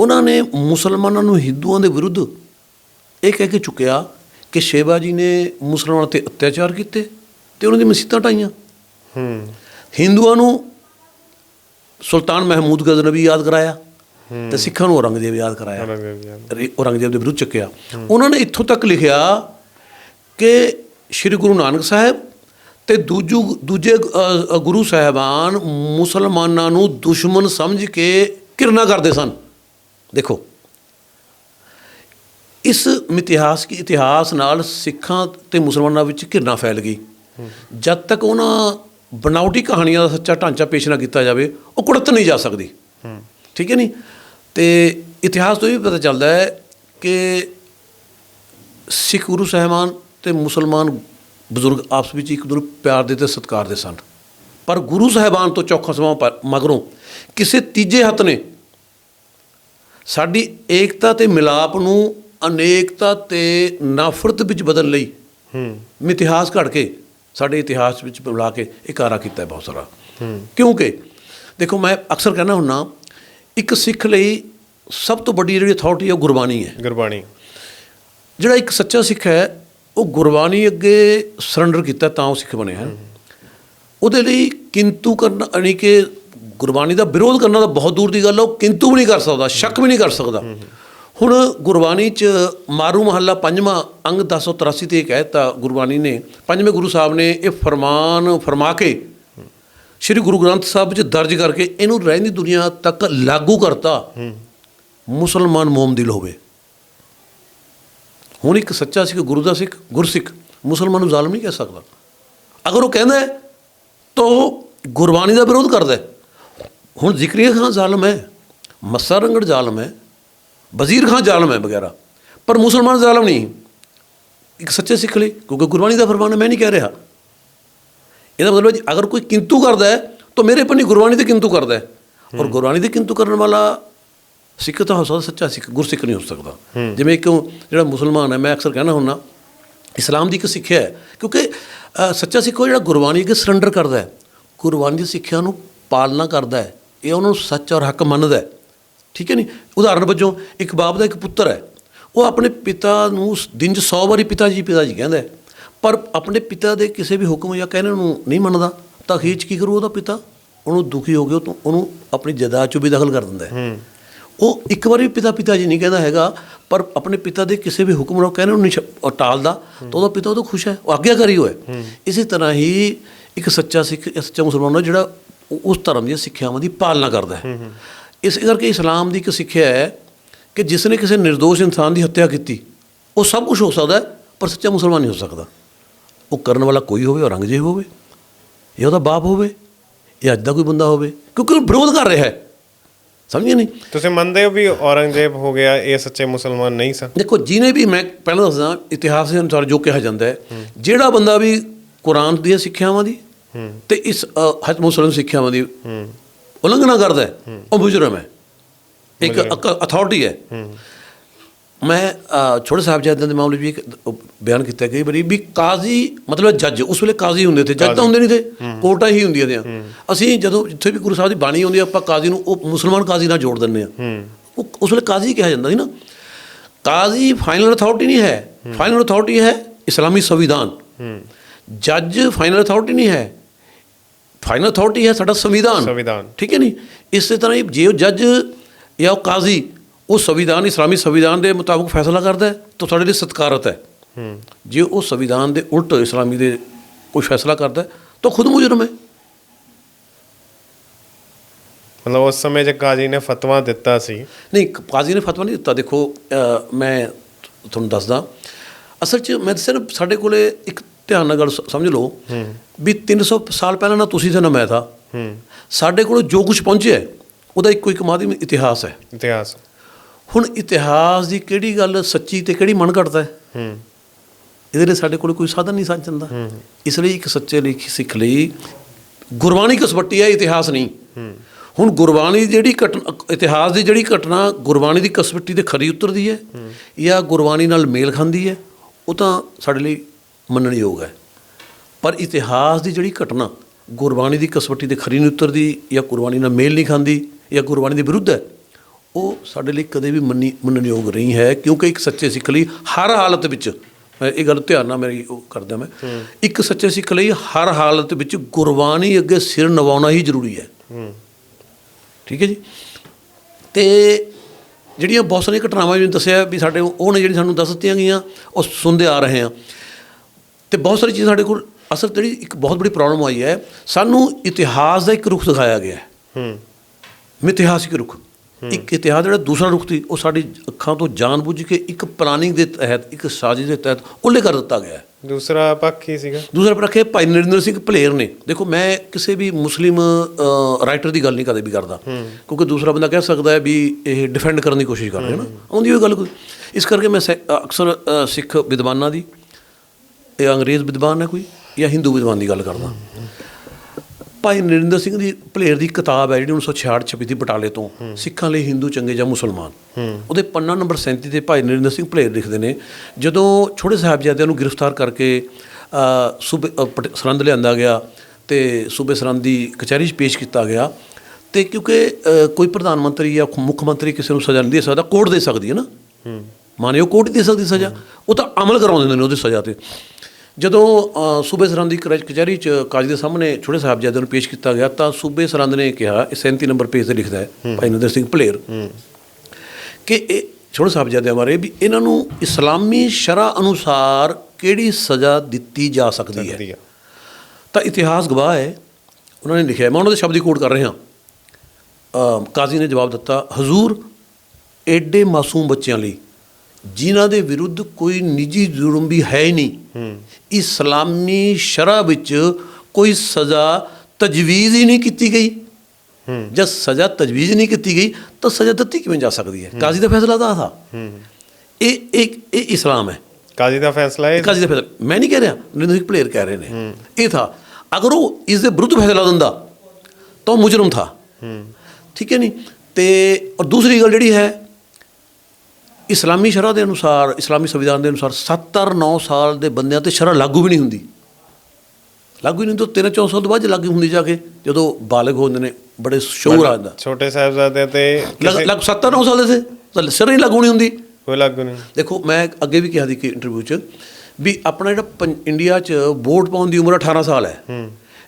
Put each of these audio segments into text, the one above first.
ਉਹਨਾਂ ਨੇ ਮੁਸਲਮਾਨਾਂ ਨੂੰ ਹਿੰਦੂਆਂ ਦੇ ਵਿਰੁੱਧ ਇਹ ਕਹਿ ਕੇ ਚੁੱਕਿਆ ਕਿ ਸ਼ੇਬਾਜੀ ਨੇ ਮੁਸਲਮਾਨਾਂ ਤੇ ਅਤਿਆਚਾਰ ਕੀਤੇ ਤੇ ਉਹਨਾਂ ਦੀ ਮਸੀਤਾਂ ਢਾਈਆਂ ਹੂੰ। ਹਿੰਦੂਆਂ ਨੂੰ ਸੁਲਤਾਨ ਮਹਿਮੂਦ ਗਜ਼ਨਵੀ ਯਾਦ ਕਰਾਇਆ ਤੇ ਸਿੱਖਾਂ ਨੂੰ ਔਰੰਗਜ਼ੇਬ ਯਾਦ ਕਰਾਇਆ। ਔਰੰਗਜ਼ੇਬ ਦੇ ਵਿਰੁੱਧ ਚੱਕਿਆ। ਉਹਨਾਂ ਨੇ ਇੱਥੋਂ ਤੱਕ ਲਿਖਿਆ ਕਿ ਸ੍ਰੀ ਗੁਰੂ ਨਾਨਕ ਸਾਹਿਬ ਤੇ ਦੂਜੂ ਦੂਜੇ ਗੁਰੂ ਸਾਹਿਬਾਨ ਮੁਸਲਮਾਨਾਂ ਨੂੰ ਦੁਸ਼ਮਣ ਸਮਝ ਕੇ ਕਿਰਨਾ ਕਰਦੇ ਸਨ। ਦੇਖੋ, ਇਸ ਮਿਥਿਹਾਸ ਕੀ ਇਤਿਹਾਸ ਨਾਲ ਸਿੱਖਾਂ ਤੇ ਮੁਸਲਮਾਨਾਂ ਵਿੱਚ ਘਿਰਨਾ ਫੈਲ ਗਈ। ਜਦ ਤੱਕ ਉਹਨਾਂ ਬਣਾਉਟੀ ਕਹਾਣੀਆਂ ਦਾ ਸੱਚਾ ਢਾਂਚਾ ਪੇਸ਼ ਨਾ ਕੀਤਾ ਜਾਵੇ, ਉਹ ਕੁੜਤ ਨਹੀਂ ਜਾ ਸਕਦੀ। ਠੀਕ ਹੈ ਨਹੀਂ ਤੇ ਇਤਿਹਾਸ ਤੋਂ ਇਹ ਵੀ ਪਤਾ ਚੱਲਦਾ ਹੈ ਕਿ ਸਿੱਖ ਗੁਰੂ ਸਾਹਿਬਾਨ ਤੇ ਮੁਸਲਮਾਨ ਬਜ਼ੁਰਗ ਆਪਸ ਵਿੱਚ ਇੱਕ ਦੂਜੇ ਪਿਆਰ ਦੇ ਤੇ ਸਤਿਕਾਰ ਦੇ ਸਨ। ਪਰ ਗੁਰੂ ਸਾਹਿਬਾਨ ਤੋਂ ਚੌਖਾ ਸਮਾਂ ਪਰ- ਮਗਰੋਂ ਕਿਸੇ ਤੀਜੇ ਹੱਥ ਨੇ ਸਾਡੀ ਏਕਤਾ ਤੇ ਮਿਲਾਪ ਨੂੰ ਅਨੇਕਤਾ ਤੇ ਨਫ਼ਰਤ ਵਿੱਚ ਬਦਲਣ ਲਈ ਹੂੰ। ਮਿਥਿਹਾਸ ਘੜ ਕੇ ਸਾਡੇ ਇਤਿਹਾਸ ਵਿੱਚ ਬੁਲਾ ਕੇ ਇਕਾਰਾ ਕੀਤਾ ਹੈ ਬਹੁਤ ਸਾਰਾ। ਕਿਉਂਕਿ ਦੇਖੋ ਮੈਂ ਅਕਸਰ ਕਹਿੰਦਾ ਹੁੰਨਾ ਇੱਕ ਸਿੱਖ ਲਈ ਸਭ ਤੋਂ ਵੱਡੀ ਜਿਹੜੀ ਅਥਾਰਟੀ ਹੈ ਉਹ ਗੁਰਬਾਣੀ ਹੈ। ਗੁਰਬਾਣੀ। ਜਿਹੜਾ ਇੱਕ ਸੱਚਾ ਸਿੱਖ ਹੈ ਉਹ ਗੁਰਬਾਣੀ ਅੱਗੇ ਸਰੈਂਡਰ ਕੀਤਾ ਤਾਂ ਉਹ ਸਿੱਖ ਬਣਿਆ ਹੈ। ਉਹਦੇ ਲਈ ਕਿੰਤੂ ਕਰਨਾ ਯਾਨੀ ਕਿ ਗੁਰਬਾਣੀ ਦਾ ਵਿਰੋਧ ਕਰਨਾ ਤਾਂ ਬਹੁਤ ਦੂਰ ਦੀ ਗੱਲ ਹੈ ਉਹ ਕਿੰਤੂ ਵੀ ਨਹੀਂ ਕਰ ਸਕਦਾ ਸ਼ੱਕ ਵੀ ਨਹੀਂ ਕਰ ਸਕਦਾ। ਹੁਣ ਗੁਰਬਾਣੀ ਚ ਮਾਰੂ ਮਹੱਲਾ ਪੰਜਵਾਂ ਅੰਗ 1083 ਤੇ ਇਹ ਕਹਿਤਾ ਗੁਰਬਾਣੀ ਨੇ ਪੰਜਵੇਂ ਗੁਰੂ ਸਾਹਿਬ ਨੇ ਇਹ ਫਰਮਾਨ ਫਰਮਾ ਕੇ ਸ੍ਰੀ ਗੁਰੂ ਗ੍ਰੰਥ ਸਾਹਿਬ ਵਿੱਚ ਦਰਜ ਕਰਕੇ ਇਹਨੂੰ ਰਹਿੰਦੀ ਦੁਨੀਆ ਤੱਕ ਲਾਗੂ ਕਰਤਾ ਮੁਸਲਮਾਨ ਮੋਮਦਿਲ ਹੋਵੇ ਹੁਣ ਇੱਕ ਸੱਚਾ ਸਿੱਖ ਗੁਰੂ ਦਾ ਸਿੱਖ ਗੁਰਸਿੱਖ ਮੁਸਲਮਾਨ ਨੂੰ ਜ਼ਾਲਮ ਨਹੀਂ ਕਹਿ ਸਕਦਾ। ਅਗਰ ਉਹ ਕਹਿੰਦਾ ਤਾਂ ਗੁਰਬਾਣੀ ਦਾ ਵਿਰੋਧ ਕਰਦਾ ਹੈ। ਹੁਣ ਜ਼ਿਕਰੀਆ ਖਾਨ ਜ਼ਾਲਮ ਹੈ ਮੱਸਾ ਰੰਗੜ ਜ਼ਾਲਮ ਹੈ ਵਜ਼ੀਰ ਖਾਨ ਜ਼ਾਲਮ ਹੈ ਵਗੈਰਾ। ਪਰ ਮੁਸਲਮਾਨ ਜ਼ਾਲਮ ਨਹੀਂ। ਇੱਕ ਸੱਚੇ ਸਿੱਖ ਲਈ ਕਿਉਂਕਿ ਗੁਰਬਾਣੀ ਦਾ ਫਰਮਾਨ ਹੈ ਮੈਂ ਨਹੀਂ ਕਹਿ ਰਿਹਾ। ਇਹਦਾ ਮਤਲਬ ਹੈ ਜੀ, ਅਗਰ ਕੋਈ ਕਿੰਤੂ ਕਰਦਾ ਹੈ ਤਾਂ ਮੇਰੇ ਪੰਨੀ ਗੁਰਬਾਣੀ ਤੇ ਕਿੰਤੂ ਕਰਦਾ ਹੈ। ਔਰ ਗੁਰਬਾਣੀ ਦੇ ਕਿੰਤੂ ਕਰਨ ਵਾਲਾ ਸਿੱਖ ਤਾਂ ਹੋ ਸਕਦਾ ਸੱਚਾ ਸਿੱਖ ਗੁਰਸਿੱਖ ਨਹੀਂ ਹੋ ਸਕਦਾ। ਜਿਵੇਂ ਇੱਕ ਜਿਹੜਾ ਮੁਸਲਮਾਨ ਹੈ ਮੈਂ ਅਕਸਰ ਕਹਿਣਾ ਹੁੰਨਾ ਇਸਲਾਮ ਦੀ ਇੱਕ ਸਿੱਖਿਆ ਹੈ। ਕਿਉਂਕਿ ਸੱਚਾ ਸਿੱਖ ਉਹ ਜਿਹੜਾ ਗੁਰਬਾਣੀ ਅੱਗੇ ਸਰੈਂਡਰ ਕਰਦਾ ਹੈ ਗੁਰਬਾਣੀ ਦੀ ਸਿੱਖਿਆ ਨੂੰ ਪਾਲਣਾ ਕਰਦਾ ਹੈ। ਇਹ ਉਹਨਾਂ ਨੂੰ ਸੱਚ ਔਰ ਹੱਕ ਮੰਨਦਾ ਠੀਕ ਹੈ ਨਹੀਂ ਉਦਾਹਰਨ ਵਜੋਂ ਇੱਕ ਬਾਪ ਦਾ ਇੱਕ ਪੁੱਤਰ ਹੈ। ਉਹ ਆਪਣੇ ਪਿਤਾ ਨੂੰ ਦਿਨ 'ਚ 100 ਵਾਰੀ ਪਿਤਾ ਜੀ ਪਿਤਾ ਜੀ ਕਹਿੰਦਾ ਪਰ ਆਪਣੇ ਪਿਤਾ ਦੇ ਕਿਸੇ ਵੀ ਹੁਕਮ ਜਾਂ ਕਹਿਣੇ ਨੂੰ ਨਹੀਂ ਮੰਨਦਾ ਤਾਂ ਅਖੀਰ 'ਚ ਕੀ ਕਰੂ ਉਹਦਾ ਪਿਤਾ? ਉਹਨੂੰ ਦੁਖੀ ਹੋ ਗਿਆ ਉਹ ਤੋਂ ਉਹਨੂੰ ਆਪਣੀ ਜਾਇਦਾਦ 'ਚ ਵੀ ਦਖਲ ਕਰ ਦਿੰਦਾ ਹੈ। ਉਹ ਇੱਕ ਵਾਰੀ ਵੀ ਪਿਤਾ ਪਿਤਾ ਜੀ ਨਹੀਂ ਕਹਿੰਦਾ ਹੈਗਾ ਪਰ ਆਪਣੇ ਪਿਤਾ ਦੇ ਕਿਸੇ ਵੀ ਹੁਕਮ ਨੂੰ ਕਹਿੰਦੇ ਨੂੰ ਨਹੀਂ ਟਾਲਦਾ ਤਾਂ ਉਹਦਾ ਪਿਤਾ ਉਹ ਤੋਂ ਖੁਸ਼ ਹੈ ਉਹ ਆਗਿਆਕਾਰੀ ਹੋਇਆ। ਇਸੇ ਤਰ੍ਹਾਂ ਹੀ ਇੱਕ ਸੱਚਾ ਸਿੱਖ ਸੱਚਾ ਮੁਸਲਮਾਨ ਜਿਹੜਾ ਉਹ- ਉਸ ਧਰਮ ਦੀਆਂ ਸਿੱਖਿਆਵਾਂ ਦੀ ਪਾਲਣਾ ਕਰਦਾ ਹੈ। ਇਸ ਕਰਕੇ ਇਸਲਾਮ ਦੀ ਇੱਕ ਸਿੱਖਿਆ ਹੈ ਕਿ ਜਿਸ ਨੇ ਕਿਸੇ નિર્ਦੋਸ਼ ਇਨਸਾਨ ਦੀ ਹੱਤਿਆ ਕੀਤੀ ਉਹ ਸਭ ਕੁਝ ਹੋ ਸਕਦਾ ਪਰ ਸੱਚਾ ਮੁਸਲਮਾਨ ਨਹੀਂ ਹੋ ਸਕਦਾ। ਉਹ ਕਰਨ ਵਾਲਾ ਕੋਈ ਹੋਵੇ ਔਰੰਗਜ਼ੇਬ ਹੋਵੇ ਇਹ ਉਹਦਾ ਬਾਪ ਹੋਵੇ ਇਹ ਅੱਜ ਦਾ ਕੋਈ ਬੰਦਾ ਹੋਵੇ ਕਿਉਂਕਿ ਉਹ ਵਿਰੋਧ ਕਰ ਰਿਹਾ ਹੈ। ਸਮਝੇ ਨਹੀਂ? ਤੁਸੀਂ ਮੰਨਦੇ ਹੋ ਵੀ ਔਰੰਗਜ਼ੇਬ ਹੋ ਗਿਆ ਇਹ ਸੱਚੇ ਮੁਸਲਮਾਨ ਨਹੀਂ ਸਨ? ਦੇਖੋ ਜਿਹਨੇ ਵੀ ਮੈਂ ਪਹਿਲਾਂ ਦੱਸਦਾ ਇਤਿਹਾਸ ਦੇ ਅਨੁਸਾਰ ਜੋ ਕਿਹਾ ਜਾਂਦਾ ਹੈ ਜਿਹੜਾ ਬੰਦਾ ਵੀ ਕੁਰਾਨ ਦੀਆਂ ਸਿੱਖਿਆਵਾਂ ਦੀ ਤੇ ਇਸ ਹਜ ਮੁਸਲਮ ਸਿੱਖਿਆਵਾਂ ਦੀ ਉਲੰਘਣਾ ਕਰਦਾ ਹੈ। ਉਹ ਮੁਜਰਮ ਹੈ। ਇੱਕ ਅਥਾਰਟੀ ਹੈ। ਮੈਂ ਛੋਟੇ ਸਾਹਿਬਜ਼ਾਦਿਆਂ ਦੇ ਮਾਮਲੇ 'ਚ ਵੀ ਇੱਕ ਉਹ ਬਿਆਨ ਕੀਤਾ ਕਈ ਵਾਰੀ ਵੀ ਕਾਜ਼ੀ ਮਤਲਬ ਜੱਜ ਉਸ ਵੇਲੇ ਕਾਜ਼ੀ ਹੁੰਦੇ ਤੇ ਜੱਜ ਤਾਂ ਹੁੰਦੇ ਨਹੀਂ ਤੇ ਕੋਰਟਾਂ ਹੀ ਹੁੰਦੀਆਂ ਨੇ ਅਸੀਂ ਜਦੋਂ ਜਿੱਥੇ ਵੀ ਗੁਰੂ ਸਾਹਿਬ ਦੀ ਬਾਣੀ ਆਉਂਦੀ ਆ, ਆਪਾਂ ਕਾਜ਼ੀ ਨੂੰ ਉਹ ਮੁਸਲਮਾਨ ਕਾਜ਼ੀ ਨਾਲ ਜੋੜ ਦਿੰਦੇ ਆ। ਉਹ ਉਸ ਵੇਲੇ ਕਾਜ਼ੀ ਕਿਹਾ ਜਾਂਦਾ ਸੀ ਨਾ। ਕਾਜ਼ੀ ਫਾਈਨਲ ਅਥਾਰਟੀ ਨਹੀਂ ਹੈ। ਫਾਈਨਲ ਅਥਾਰਟੀ ਹੈ ਇਸਲਾਮੀ ਸੰਵਿਧਾਨ। ਜੱਜ ਫਾਈਨਲ ਅਥਾਰਟੀ ਨਹੀਂ ਹੈ। ਫਾਈਨਲ ਅਥਾਰਟੀ ਹੈ ਸਾਡਾ ਸੰਵਿਧਾਨ। ਸੰਵਿਧਾਨ। ਠੀਕ ਹੈ ਨਹੀਂ? ਇਸੇ ਤਰ੍ਹਾਂ ਹੀ ਜੇ ਉਹ ਜੱਜ ਜਾਂ ਉਹ ਕਾਜ਼ੀ ਉਹ ਸੰਵਿਧਾਨ ਇਸਲਾਮੀ ਸੰਵਿਧਾਨ ਦੇ ਮੁਤਾਬਕ ਫੈਸਲਾ ਕਰਦਾ ਹੈ ਤਾਂ ਸਾਡੇ ਲਈ ਸਤਿਕਾਰਤ ਹੈ। ਜੇ ਉਹ ਸੰਵਿਧਾਨ ਦੇ ਉਲਟ ਇਸਲਾਮੀ ਦੇ ਕੋਈ ਫੈਸਲਾ ਕਰਦਾ ਤਾਂ ਖੁਦ ਮੁਜਰਮ ਹੈ। ਮਤਲਬ ਉਸ ਸਮੇਂ ਜੇ ਕਾਜੀ ਨੇ ਫਤਵਾ ਦਿੱਤਾ ਸੀ। ਨਹੀਂ ਕਾਜ਼ੀ ਨੇ ਫਤਵਾ ਨਹੀਂ ਦਿੱਤਾ। ਦੇਖੋ ਮੈਂ ਤੁਹਾਨੂੰ ਦੱਸਦਾ। ਅਸਲ 'ਚ ਮੈਂ ਦੱਸਿਆ ਨਾ ਸਾਡੇ ਕੋਲੇ ਇੱਕ ਧਿਆਨ ਨਾਲ ਗੱਲ ਸਮਝ ਲਓ। ਵੀ 300 ਸਾਲ ਪਹਿਲਾਂ ਨਾ ਤੁਸੀਂ ਤੇ ਨਾ ਮੈਂ ਥਾ ਸਾਡੇ ਕੋਲ ਜੋ ਕੁਝ ਪਹੁੰਚਿਆ ਉਹਦਾ ਇੱਕੋ ਇੱਕ ਮਾਧਿਅਮ ਇਤਿਹਾਸ ਹੈ। ਇਤਿਹਾਸ। ਹੁਣ ਇਤਿਹਾਸ ਦੀ ਕਿਹੜੀ ਗੱਲ ਸੱਚੀ ਤੇ ਕਿਹੜੀ ਮਨ ਘੜਦਾ ਹੈ? ਇਹਦੇ ਲਈ ਸਾਡੇ ਕੋਲ ਕੋਈ ਸਾਧਨ ਨਹੀਂ ਸਾਂਝ ਜਾਂਦਾ ਇਸ ਲਈ ਇੱਕ ਸੱਚੇ ਲਈ ਸਿੱਖ ਲਈ ਗੁਰਬਾਣੀ ਕਸਵੱਟੀ ਹੈ ਇਤਿਹਾਸ ਨਹੀਂ। ਹੁਣ ਗੁਰਬਾਣੀ ਦੀ ਜਿਹੜੀ ਘਟਨਾ ਇਤਿਹਾਸ ਦੀ ਜਿਹੜੀ ਘਟਨਾ ਗੁਰਬਾਣੀ ਦੀ ਕਸਵੱਟੀ ਤੇ ਖਰੀ ਉਤਰਦੀ ਹੈ। ਜਾਂ ਗੁਰਬਾਣੀ ਨਾਲ ਮੇਲ ਖਾਂਦੀ ਹੈ ਉਹ ਤਾਂ ਸਾਡੇ ਲਈ ਮੰਨਣਯੋਗ ਹੈ। ਪਰ ਇਤਿਹਾਸ ਦੀ ਜਿਹੜੀ ਘਟਨਾ ਗੁਰਬਾਣੀ ਦੀ ਕਸਵੱਟੀ ਤੇ ਖਰੀ ਨਹੀਂ ਉਤਰਦੀ ਜਾਂ ਗੁਰਬਾਣੀ ਨਾਲ ਮੇਲ ਨਹੀਂ ਖਾਂਦੀ ਜਾਂ ਗੁਰਬਾਣੀ ਦੇ ਵਿਰੁੱਧ ਹੈ ਉਹ ਸਾਡੇ ਲਈ ਕਦੇ ਵੀ ਮੰਨੀ ਮੰਨਣਯੋਗ ਨਹੀਂ ਹੈ। ਕਿਉਂਕਿ ਇੱਕ ਸੱਚੇ ਸਿੱਖ ਲਈ ਹਰ ਹਾਲਤ ਵਿੱਚ ਮੈਂ ਇਹ ਗੱਲ ਧਿਆਨ ਨਾਲ ਮੇਰੀ ਉਹ ਕਰਦਾ ਮੈਂ ਇੱਕ ਸੱਚੇ ਸਿੱਖ ਲਈ ਹਰ ਹਾਲਤ ਵਿੱਚ ਗੁਰਬਾਣੀ ਅੱਗੇ ਸਿਰ ਨਵਾਉਣਾ ਹੀ ਜ਼ਰੂਰੀ ਹੈ। ਠੀਕ ਹੈ ਜੀ? ਤੇ ਜਿਹੜੀਆਂ ਬਹੁਤ ਸਾਰੀਆਂ ਘਟਨਾਵਾਂ ਜਿਵੇਂ ਦੱਸਿਆ ਵੀ ਸਾਡੇ ਉਹ ਨੇ ਜਿਹੜੀ ਸਾਨੂੰ ਦੱਸ ਦਿੱਤੀਆਂ ਗਈਆਂ ਉਹ ਸੁਣਦੇ ਆ ਰਹੇ ਹਾਂ। ਤੇ ਬਹੁਤ ਸਾਰੀ ਚੀਜ਼ਾਂ ਸਾਡੇ ਕੋਲ ਅਸਲ ਜਿਹੜੀ ਇੱਕ ਬਹੁਤ ਬੜੀ ਪ੍ਰੋਬਲਮ ਆਈ ਹੈ ਸਾਨੂੰ ਇਤਿਹਾਸ ਦਾ ਇੱਕ ਰੁਖ ਦਿਖਾਇਆ ਗਿਆ ਹੈ। ਹੂੰ। ਮਿਥਿਹਾਸਿਕ ਰੁਖ। ਇੱਕ ਇਤਿਹਾਸ ਜਿਹੜਾ ਦੂਸਰਾ ਰੁਖ ਸੀ ਉਹ ਸਾਡੀ ਅੱਖਾਂ ਤੋਂ ਜਾਣਬੁੱਝ ਕੇ ਇੱਕ ਪਲਾਨਿੰਗ ਦੇ ਤਹਿਤ ਇੱਕ ਸਾਜ਼ਿਸ਼ ਦੇ ਤਹਿਤ ਉੱਲੇ ਕਰ ਦਿੱਤਾ ਗਿਆ ਹੈ। ਦੂਸਰਾ ਪੱਖ ਕੀ ਸੀਗਾ? ਦੂਸਰਾ ਪਰ ਰੱਖੇ ਭਾਈ ਨਰਿੰਦਰ ਸਿੰਘ ਭਲੇਰ ਨੇ। ਦੇਖੋ ਮੈਂ ਕਿਸੇ ਵੀ ਮੁਸਲਿਮ ਰਾਈਟਰ ਦੀ ਗੱਲ ਨਹੀਂ ਕਦੇ ਵੀ ਕਰਦਾ। ਕਿਉਂਕਿ ਦੂਸਰਾ ਬੰਦਾ ਕਹਿ ਸਕਦਾ ਹੈ ਵੀ ਇਹ ਡਿਫੈਂਡ ਕਰਨ ਦੀ ਕੋਸ਼ਿਸ਼ ਕਰ ਰਿਹਾ ਨਾ। ਆਉਂਦੀ ਹੋਈ ਗੱਲ ਕੋਈ? ਇਸ ਕਰਕੇ ਮੈਂ ਅਕਸਰ ਸਿੱਖ ਵਿਦਵਾਨਾਂ ਦੀ ਇਹ ਅੰਗਰੇਜ਼ ਵਿਦਵਾਨ ਹੈ ਕੋਈ ਜਾਂ ਹਿੰਦੂ ਵਿਦਵਾਨ ਦੀ ਗੱਲ ਕਰਦਾ। ਭਾਈ ਨਰਿੰਦਰ ਸਿੰਘ ਦੀ ਭਲੇਰ ਦੀ ਕਿਤਾਬ ਹੈ ਜਿਹੜੀ 1966 ਛਪੀ ਸੀ ਬਟਾਲੇ ਤੋਂ। ਸਿੱਖਾਂ ਲਈ ਹਿੰਦੂ ਚੰਗੇ ਜਾਂ ਮੁਸਲਮਾਨ। ਉਹਦੇ ਪੰਨਾ ਨੰਬਰ 37 ਤੇ ਭਾਈ ਨਰਿੰਦਰ ਸਿੰਘ ਭਲੇਰ ਲਿਖਦੇ ਨੇ ਜਦੋਂ ਛੋਟੇ ਸਾਹਿਬਜ਼ਾਦਿਆਂ ਨੂੰ ਗ੍ਰਿਫਤਾਰ ਕਰਕੇ ਸੂਬੇ ਸਰਹੰਦ ਲਿਆਂਦਾ ਗਿਆ ਤੇ ਸੂਬੇ ਸਰਹੰਦ ਦੀ ਕਚਹਿਰੀ 'ਚ ਪੇਸ਼ ਕੀਤਾ ਗਿਆ ਤੇ ਕਿਉਂਕਿ ਕੋਈ ਪ੍ਰਧਾਨ ਮੰਤਰੀ ਜਾਂ ਮੁੱਖ ਮੰਤਰੀ ਕਿਸੇ ਨੂੰ ਸਜ਼ਾ ਨਹੀਂ ਦੇ ਸਕਦਾ ਕੋਰਟ ਦੇ ਸਕਦੀ ਹੈ ਨਾ। ਮਾਨਿਓ ਕੋਰਟ ਦੇ ਸਕਦੀ ਸਜ਼ਾ। ਉਹ ਤਾਂ ਅਮਲ ਕਰਾਉਂਦੇ ਨੇ ਉਹਦੀ ਸਜ਼ਾ ਤੇ। ਜਦੋਂ ਸੂਬੇ ਸਰਹੰਦ ਦੀ ਕਚ- ਕਚਹਿਰੀ ਚ ਕਾਜੀ ਦੇ ਸਾਹਮਣੇ ਛੋਟੇ ਸਾਹਿਬਜ਼ਾਦਿਆਂ ਨੂੰ ਪੇਸ਼ ਕੀਤਾ ਗਿਆ ਤਾਂ ਸੂਬੇ ਸਰਹੰਦ ਨੇ ਕਿਹਾ ਇਹ 37 ਨੰਬਰ ਪੇਜ ਤੇ ਲਿਖਦਾ ਹੈ ਭਾਈ ਨਦਰ ਸਿੰਘ ਭਲੇਰ। ਕਿ ਇਹ ਛੋਟੇ ਸਾਹਿਬਜ਼ਾਦਿਆਂ ਬਾਰੇ ਵੀ ਇਹਨਾਂ ਨੂੰ ਇਸਲਾਮੀ ਸ਼ਰਅ ਅਨੁਸਾਰ ਕਿਹੜੀ ਸਜ਼ਾ ਦਿੱਤੀ ਜਾ ਸਕਦੀ ਹੈ? ਤਾਂ ਇਤਿਹਾਸ ਗਵਾਹ ਹੈ। ਉਹਨਾਂ ਨੇ ਲਿਖਿਆ ਮੈਂ ਉਹਨਾਂ ਦੇ ਸ਼ਬਦ ਹੀ ਕੋਟ ਕਰ ਰਿਹਾ। ਕਾਜ਼ੀ ਨੇ ਜਵਾਬ ਦਿੱਤਾ ਹਜ਼ੂਰ ਐਡੇ ਮਾਸੂਮ ਬੱਚਿਆਂ ਲਈ ਜਿਨ੍ਹਾਂ ਦੇ ਵਿਰੁੱਧ ਕੋਈ ਨਿੱਜੀ ਜੁਰਮ ਵੀ ਹੈ ਹੀ ਨਹੀਂ। ਇਸਲਾਮੀ ਸ਼ਰਅ ਵਿੱਚ ਕੋਈ ਸਜ਼ਾ ਤਜਵੀਜ਼ ਹੀ ਨਹੀਂ ਕੀਤੀ ਗਈ। ਜਦ ਸਜ਼ਾ ਤਜਵੀਜ਼ ਨਹੀਂ ਕੀਤੀ ਗਈ ਤਾਂ ਸਜ਼ਾ ਦਿੱਤੀ ਕਿਵੇਂ ਜਾ ਸਕਦੀ ਹੈ? ਕਾਜ਼ੀ ਦਾ ਫੈਸਲਾ ਤਾਂ ਥਾ ਇਹ ਇੱਕ ਇਹ ਇਸਲਾਮ ਹੈ। ਕਾਜ਼ੀ ਦਾ ਫੈਸਲਾ ਇਹ ਕਾਜ਼ੀ ਦਾ ਫੈਸਲਾ ਮੈਂ ਨਹੀਂ ਕਹਿ ਰਿਹਾ ਸਿੰਘ ਪਲੇਅਰ ਕਹਿ ਰਹੇ ਨੇ। ਇਹ ਥਾ ਅਗਰ ਉਹ ਇਸ ਦੇ ਵਿਰੁੱਧ ਫੈਸਲਾ ਦਿੰਦਾ ਤਾਂ ਉਹ ਮੁਜਰਮ ਥਾ। ਠੀਕ ਹੈ ਨਹੀਂ ਤੇ ਔਰ ਦੂਸਰੀ ਗੱਲ ਜਿਹੜੀ ਹੈ ਇਸਲਾਮੀ ਸ਼ਰਅ ਦੇ ਅਨੁਸਾਰ ਇਸਲਾਮੀ ਸੰਵਿਧਾਨ ਦੇ ਅਨੁਸਾਰ 70 9 ਸਾਲ ਦੇ ਬੰਦਿਆਂ ਤੇ ਸ਼ਰਅ ਲਾਗੂ ਵੀ ਨਹੀਂ ਹੁੰਦੀ। ਲਾਗੂ ਨਹੀਂ ਤਾਂ 13 14 ਸਾਲ ਤੋਂ ਬਾਅਦ ਲਾਗੂ ਹੁੰਦੀ ਜਾ ਕੇ ਜਦੋਂ ਬਾਲਗ ਹੋ ਜਾਂਦੇ ਨੇ ਬੜੇ ਸ਼ੋਰ ਆ ਜਾਂਦਾ। ਛੋਟੇ ਸਾਹਿਬਜ਼ਾਦੇ ਤੇ ਲਗ ਕਿਸੇ ਲਗ 70 9 ਸਾਲ ਦੇ ਸੇ ਤਾਂ ਸ਼ਰਅ ਹੀ ਲਾਗੂ ਨਹੀਂ ਹੁੰਦੀ। ਕੋਈ ਲਾਗੂ ਨਹੀਂ। ਦੇਖੋ ਮੈਂ ਅੱਗੇ ਵੀ ਕਿਹਾ ਸੀ ਕਿ ਇੰਟਰਵਿਊ 'ਚ ਵੀ ਆਪਣਾ ਜਿਹੜਾ ਇੰਡੀਆ 'ਚ ਵੋਟ ਪਾਉਣ ਦੀ ਉਮਰ 18 ਸਾਲ ਹੈ।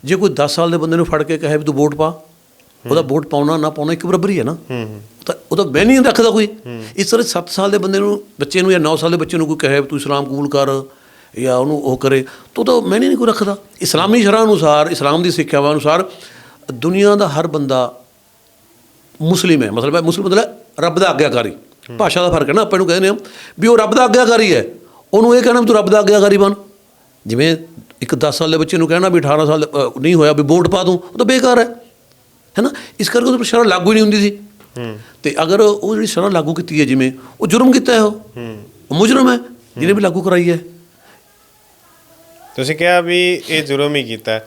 ਜੇ ਕੋਈ 10 ਸਾਲ ਦੇ ਬੰਦੇ ਨੂੰ ਫੜ ਕੇ ਕਹੇ ਵੀ ਤੂੰ ਵੋਟ ਪਾ ਉਹਦਾ ਵੋਟ ਪਾਉਣਾ ਨਾ ਪਾਉਣਾ ਇੱਕ ਬਰਾਬਰ ਹੀ ਹੈ ਨਾ ਤਾਂ ਉਹ ਤਾਂ ਮੈਂ ਨਹੀਂ ਰੱਖਦਾ ਕੋਈ। ਇਸ ਤਰ੍ਹਾਂ 7 ਸਾਲ ਦੇ ਬੰਦੇ ਨੂੰ, ਬੱਚੇ ਨੂੰ ਜਾਂ 9 ਸਾਲ ਦੇ ਬੱਚੇ ਨੂੰ ਕੋਈ ਕਹੇ ਵੀ ਤੂੰ ਇਸਲਾਮ ਕਬੂਲ ਕਰ ਜਾਂ ਉਹਨੂੰ ਉਹ ਕਰੇ, ਤਾਂ ਉਹ ਤਾਂ ਮੈਂ ਨਹੀਂ ਕੋਈ ਰੱਖਦਾ। ਇਸਲਾਮੀ ਸ਼ਰ੍ਹਾ ਅਨੁਸਾਰ, ਇਸਲਾਮ ਦੀ ਸਿੱਖਿਆਵਾਂ ਅਨੁਸਾਰ ਦੁਨੀਆ ਦਾ ਹਰ ਬੰਦਾ ਮੁਸਲਿਮ ਹੈ। ਮਤਲਬ ਹੈ ਮੁਸਲਿਮ ਮਤਲਬ ਰੱਬ ਦਾ ਆਗਿਆਕਾਰੀ। ਭਾਸ਼ਾ ਦਾ ਫ਼ਰਕ ਹੈ ਨਾ, ਆਪਾਂ ਨੂੰ ਕਹਿੰਦੇ ਹਾਂ ਵੀ ਉਹ ਰੱਬ ਦਾ ਆਗਿਆਕਾਰੀ ਹੈ। ਉਹਨੂੰ ਇਹ ਕਹਿਣਾ ਵੀ ਤੂੰ ਰੱਬ ਦਾ ਆਗਿਆਕਾਰੀ ਬਣ। ਜਿਵੇਂ ਇੱਕ 10 ਸਾਲ ਦੇ ਬੱਚੇ ਨੂੰ ਕਹਿਣਾ ਵੀ 18 ਸਾਲ ਨਹੀਂ ਹੋਇਆ ਵੀ ਵੋਟ ਪਾ ਦੂੰ, ਉਹ ਤਾਂ ਬੇਕਾਰ ਹੈ। ਹੈ ਨਾ? ਇਸ ਕਰਕੇ ਉਹ ਸ਼ਰ੍ਹਾ ਲਾਗੂ ਹੀ ਨਹੀਂ ਹੁੰਦੀ ਸੀ। ਤੇ ਅਗਰ ਉਹ ਜਿਹੜੀ ਸ਼ਰ੍ਹਾ ਲਾਗੂ ਕੀਤੀ ਹੈ ਜਿਵੇਂ ਉਹ ਜੁਰਮ ਕੀਤਾ ਹੈ ਉਹ? ਉਹ ਮੁਜਰਮ ਹੈ ਜਿਹਨੇ ਵੀ ਲਾਗੂ ਕਰਾਈ ਹੈ। ਤੁਸੀਂ ਕਿਹਾ ਵੀ ਇਹ ਜੁਰਮ ਹੀ ਕੀਤਾ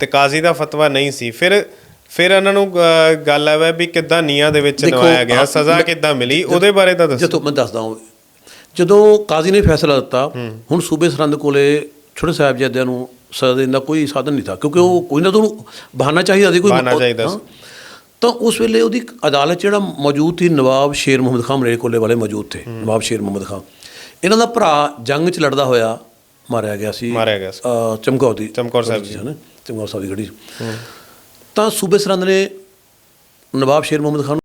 ਤੇ ਕਾਜ਼ੀ ਦਾ ਫਤਵਾ ਨਹੀਂ ਸੀ। ਫਿਰ ਫਿਰ ਇਹਨਾਂ ਨੂੰ ਗੱਲ ਆਵੇ ਵੀ ਕਿੱਦਾਂ ਨੀਆਂ ਦੇ ਵਿੱਚ ਨਵਾਇਆ ਗਿਆ ਸਜ਼ਾ ਕਿੱਦਾਂ ਮਿਲੀ? ਉਹਦੇ ਬਾਰੇ ਤਾਂ ਦੱਸੋ। ਜਦੋਂ ਮੈਂ ਦੱਸਦਾ ਹਾਂ ਜਦੋਂ ਕਾਜ਼ੀ ਨੇ ਫੈਸਲਾ ਦਿੱਤਾ ਹੁਣ ਸੂਬੇ ਸਰਹੰਦ ਕੋਲੇ ਛੋਟੇ ਸਾਹਿਬਜ਼ਾਦਿਆਂ ਨੂੰ ਸਜ਼ਾ ਦੇਣ ਦਾ ਕੋਈ ਸਾਧਨ ਨਹੀਂ था ਕਿਉਂਕਿ ਉਹ ਕੋਈ ਨਾ ਤਾਂ ਉਹਨੂੰ ਬਹਾਨਾ ਚਾਹੀਦਾ ਸੀ ਕੋਈ ਬਹਾਨਾ ਚਾਹੀਦਾ ਸੀ। ਤਾਂ ਉਸ ਵੇਲੇ ਉਹਦੀ ਅਦਾਲਤ ਜਿਹੜਾ ਮੌਜੂਦ ਸੀ ਨਵਾਬ ਸ਼ੇਰ ਮੁਹੰਮਦ ਖਾਨ ਮਲੇਰਕੋਟਲੇ ਵਾਲੇ ਮੌਜੂਦ ਥੇ ਨਵਾਬ ਸ਼ੇਰ ਮੁਹੰਮਦ ਖਾਨ। ਇਹਨਾਂ ਦਾ ਭਰਾ ਜੰਗ 'ਚ ਲੜਦਾ ਹੋਇਆ ਮਾਰਿਆ ਗਿਆ ਸੀ। ਮਾਰਿਆ ਗਿਆ ਸੀ। ਚਮਕੌਰ ਦੀ ਚਮਕੌਰ ਸਾਹਿਬ ਜੀ ਚਮਕੌਰ ਸਾਹਿਬ ਦੀ ਗੜੀ। ਤਾਂ ਸੂਬੇ ਸਰਹੰਦ ਨੇ ਨਵਾਬ ਸ਼ੇਰ ਮੁਹੰਮਦ ਖਾਨ